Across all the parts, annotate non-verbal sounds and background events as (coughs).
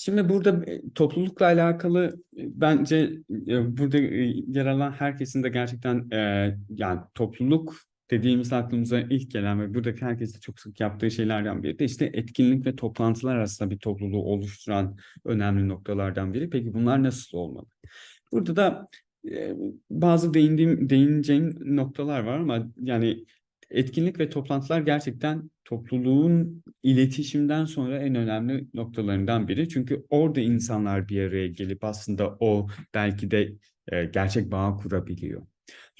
Şimdi burada e, toplulukla alakalı e, bence e, burada yer alan herkesin de gerçekten yani topluluk dediğimiz aklımıza ilk gelen ve buradaki herkesin çok sık yaptığı şeylerden biri de işte etkinlik ve toplantılar arasında bir topluluğu oluşturan önemli noktalardan biri. Peki bunlar nasıl olmalı? Burada da bazı değindiğim, değineceğim noktalar var ama yani etkinlik ve toplantılar gerçekten topluluğun iletişimden sonra en önemli noktalarından biri. Çünkü orada insanlar bir araya gelip aslında o belki de e, gerçek bağ kurabiliyor.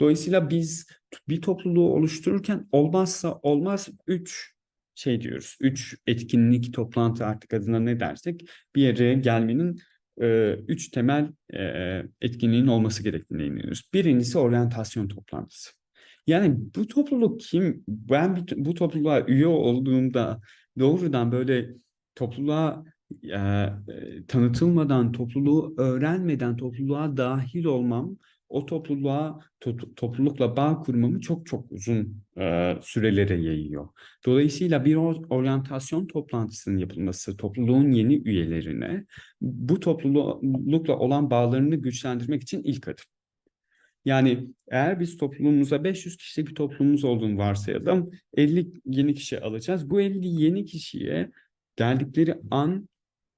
Dolayısıyla biz bir topluluğu oluştururken olmazsa olmaz üç şey diyoruz. Üç etkinlik, toplantı artık adına ne dersek bir araya gelmenin e, üç temel e, etkinliğin olması gerektiğine inanıyoruz. Birincisi oryantasyon toplantısı. Yani bu topluluk kim? Ben bu topluluğa üye olduğumda doğrudan böyle topluluğa e, e, tanıtılmadan, topluluğu öğrenmeden topluluğa dahil olmam, o topluluğa to, toplulukla bağ kurmamı çok çok uzun e, sürelere yayıyor. Dolayısıyla bir oryantasyon toplantısının yapılması topluluğun yeni üyelerine bu toplulukla olan bağlarını güçlendirmek için ilk adım. Yani eğer biz toplumumuza 500 kişilik bir toplumumuz olduğunu varsayalım, 50 yeni kişi alacağız. Bu 50 yeni kişiye geldikleri an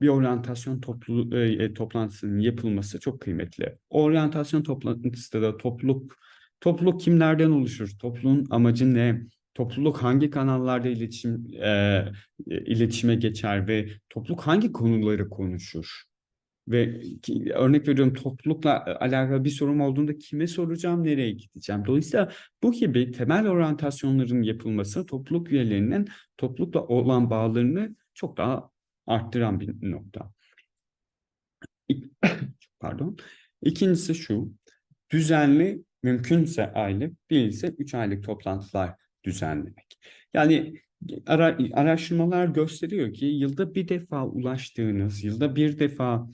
bir oryantasyon toplu, e, toplantısının yapılması çok kıymetli. O oryantasyon toplantısında da topluluk topluluk kimlerden oluşur? Topluluğun amacı ne? Topluluk hangi kanallarda iletişim e, iletişime geçer ve topluluk hangi konuları konuşur? Ve ki, örnek veriyorum toplulukla alakalı bir sorum olduğunda kime soracağım, nereye gideceğim? Dolayısıyla bu gibi temel oryantasyonların yapılması topluluk üyelerinin toplulukla olan bağlarını çok daha arttıran bir nokta. (coughs) Pardon. İkincisi şu, düzenli, mümkünse aylık, değilse üç aylık toplantılar düzenlemek. Yani ara, araştırmalar gösteriyor ki yılda bir defa ulaştığınız, yılda bir defa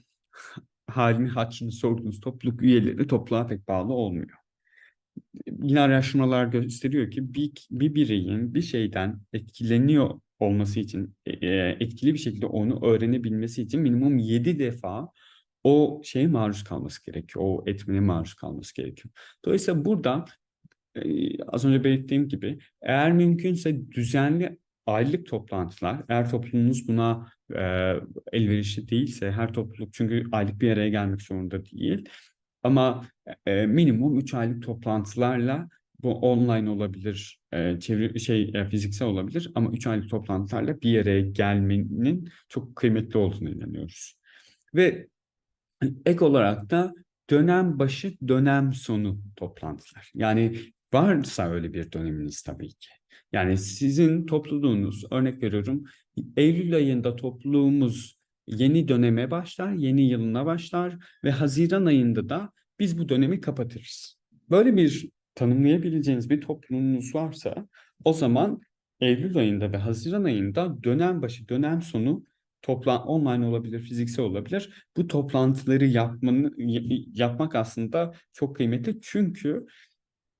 halini hatırını sorduğunuz topluluk üyeleri topluluğa pek bağlı olmuyor. Yine araştırmalar gösteriyor ki bir, bir bireyin bir şeyden etkileniyor olması için, e, e, etkili bir şekilde onu öğrenebilmesi için minimum 7 defa o şeye maruz kalması gerekiyor. O etmene maruz kalması gerekiyor. Dolayısıyla burada e, az önce belirttiğim gibi eğer mümkünse düzenli aylık toplantılar, eğer toplumunuz buna e, elverişli değilse, her topluluk çünkü aylık bir araya gelmek zorunda değil. Ama e, minimum 3 aylık toplantılarla bu online olabilir, e, çeviri şey e, fiziksel olabilir ama 3 aylık toplantılarla bir araya gelmenin çok kıymetli olduğunu inanıyoruz. Ve ek olarak da dönem başı, dönem sonu toplantılar. Yani varsa öyle bir döneminiz tabii ki. Yani sizin topluluğunuz, örnek veriyorum, Eylül ayında topluluğumuz yeni döneme başlar, yeni yılına başlar ve Haziran ayında da biz bu dönemi kapatırız. Böyle bir tanımlayabileceğiniz bir toplumunuz varsa o zaman Eylül ayında ve Haziran ayında dönem başı, dönem sonu toplan online olabilir, fiziksel olabilir. Bu toplantıları yapmanı, yapmak aslında çok kıymetli. Çünkü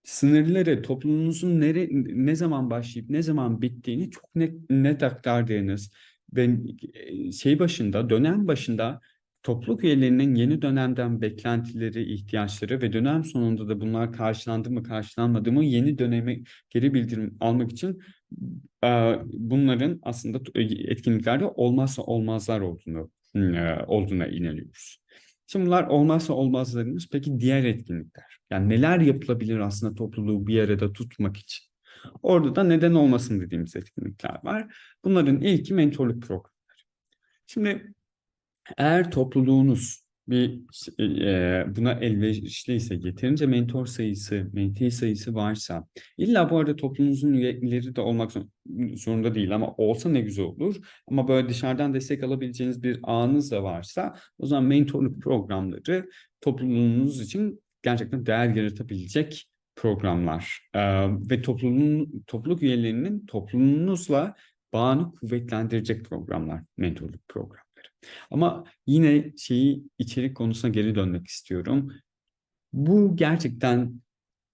sınırları, toplumunuzun nere, ne zaman başlayıp ne zaman bittiğini çok net, net aktardığınız ve e, şey başında, dönem başında topluluk üyelerinin yeni dönemden beklentileri, ihtiyaçları ve dönem sonunda da bunlar karşılandı mı, karşılanmadı mı yeni döneme geri bildirim almak için bunların aslında etkinliklerde olmazsa olmazlar olduğunu olduğuna inanıyoruz. Şimdi bunlar olmazsa olmazlarımız. Peki diğer etkinlikler? Yani neler yapılabilir aslında topluluğu bir arada tutmak için? Orada da neden olmasın dediğimiz etkinlikler var. Bunların ilki mentorluk programları. Şimdi eğer topluluğunuz bir e, buna elverişliyse, yeterince mentor sayısı, mentee sayısı varsa, illa bu arada toplumunuzun üyeleri de olmak zorunda değil ama olsa ne güzel olur. Ama böyle dışarıdan destek alabileceğiniz bir ağınız da varsa, o zaman mentorluk programları topluluğunuz için gerçekten değer yaratabilecek programlar ee, ve topluluğun topluluk üyelerinin topluluğunuzla bağını kuvvetlendirecek programlar, mentorluk programları. Ama yine şeyi içerik konusuna geri dönmek istiyorum. Bu gerçekten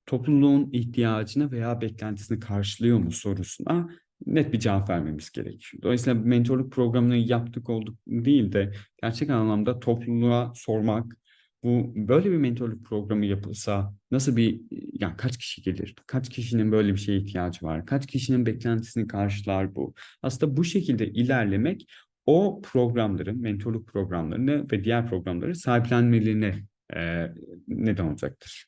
topluluğun ihtiyacını veya beklentisini karşılıyor mu sorusuna net bir cevap vermemiz gerekiyor. Dolayısıyla mentorluk programını yaptık olduk değil de gerçek anlamda topluluğa sormak, bu böyle bir mentorluk programı yapılsa nasıl bir yani kaç kişi gelir? Kaç kişinin böyle bir şeye ihtiyacı var? Kaç kişinin beklentisini karşılar bu? Aslında bu şekilde ilerlemek o programların, mentorluk programlarını ve diğer programları sahiplenmelerine e, neden olacaktır.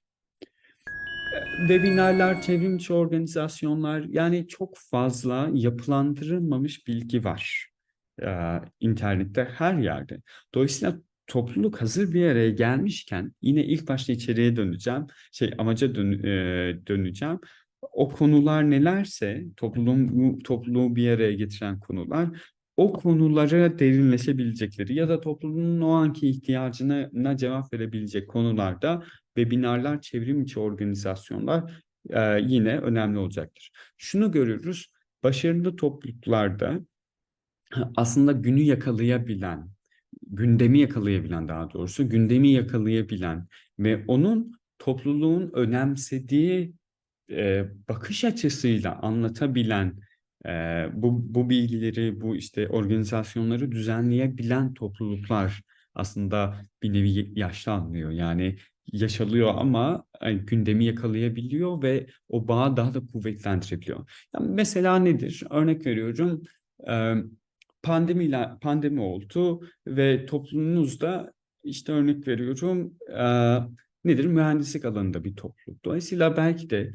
Webinarlar, çevrimiçi organizasyonlar yani çok fazla yapılandırılmamış bilgi var e, internette her yerde. Dolayısıyla topluluk hazır bir araya gelmişken yine ilk başta içeriye döneceğim, şey amaca dön, e, döneceğim. O konular nelerse topluluğun topluluğu bir araya getiren konular o konulara derinleşebilecekleri ya da toplumun o anki ihtiyacına cevap verebilecek konularda webinarlar, çevrim içi organizasyonlar e, yine önemli olacaktır. Şunu görüyoruz, başarılı topluluklarda aslında günü yakalayabilen, gündemi yakalayabilen daha doğrusu, gündemi yakalayabilen ve onun topluluğun önemsediği e, bakış açısıyla anlatabilen e, bu, bu bilgileri, bu işte organizasyonları düzenleyebilen topluluklar aslında bir nevi yaşlanmıyor. Yani yaşalıyor ama yani gündemi yakalayabiliyor ve o bağı daha da kuvvetlendirebiliyor. Yani mesela nedir? Örnek veriyorum. E, pandemiyle pandemi oldu ve toplumunuzda işte örnek veriyorum e, nedir? Mühendislik alanında bir topluluk. Dolayısıyla belki de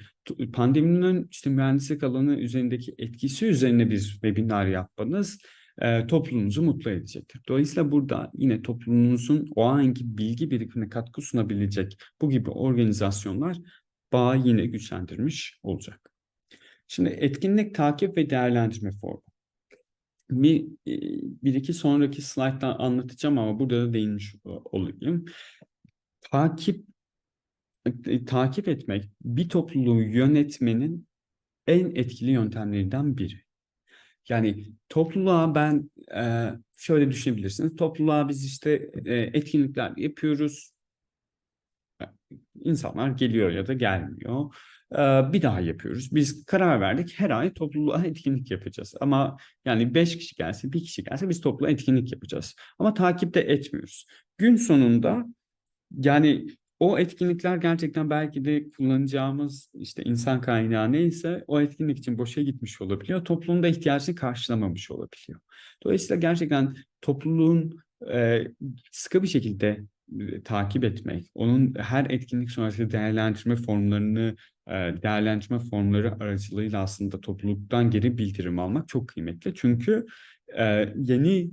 pandeminin işte mühendislik alanı üzerindeki etkisi üzerine bir webinar yapmanız e, toplumunuzu mutlu edecektir. Dolayısıyla burada yine toplumunuzun o anki bilgi birikimine katkı sunabilecek bu gibi organizasyonlar bağı yine güçlendirmiş olacak. Şimdi etkinlik takip ve değerlendirme formu. Bir, bir iki sonraki slayttan anlatacağım ama burada da değinmiş olayım. Takip takip etmek bir topluluğu yönetmenin en etkili yöntemlerinden biri. Yani topluluğa ben e, şöyle düşünebilirsiniz. Topluluğa biz işte e, etkinlikler yapıyoruz. İnsanlar geliyor ya da gelmiyor. Bir daha yapıyoruz. Biz karar verdik her ay topluluğa etkinlik yapacağız. Ama yani beş kişi gelse, bir kişi gelse biz topluluğa etkinlik yapacağız. Ama takipte etmiyoruz. Gün sonunda yani o etkinlikler gerçekten belki de kullanacağımız işte insan kaynağı neyse o etkinlik için boşa gitmiş olabiliyor. Toplumda ihtiyacını karşılamamış olabiliyor. Dolayısıyla gerçekten topluluğun e, sıkı bir şekilde takip etmek, onun her etkinlik sonrası değerlendirme formlarını, değerlendirme formları aracılığıyla aslında topluluktan geri bildirim almak çok kıymetli. Çünkü e, yeni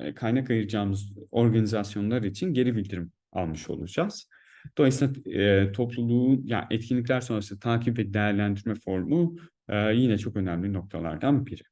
e, kaynak ayıracağımız organizasyonlar için geri bildirim almış olacağız. Dolayısıyla e, topluluğun yani etkinlikler sonrası takip ve değerlendirme formu e, yine çok önemli noktalardan biri.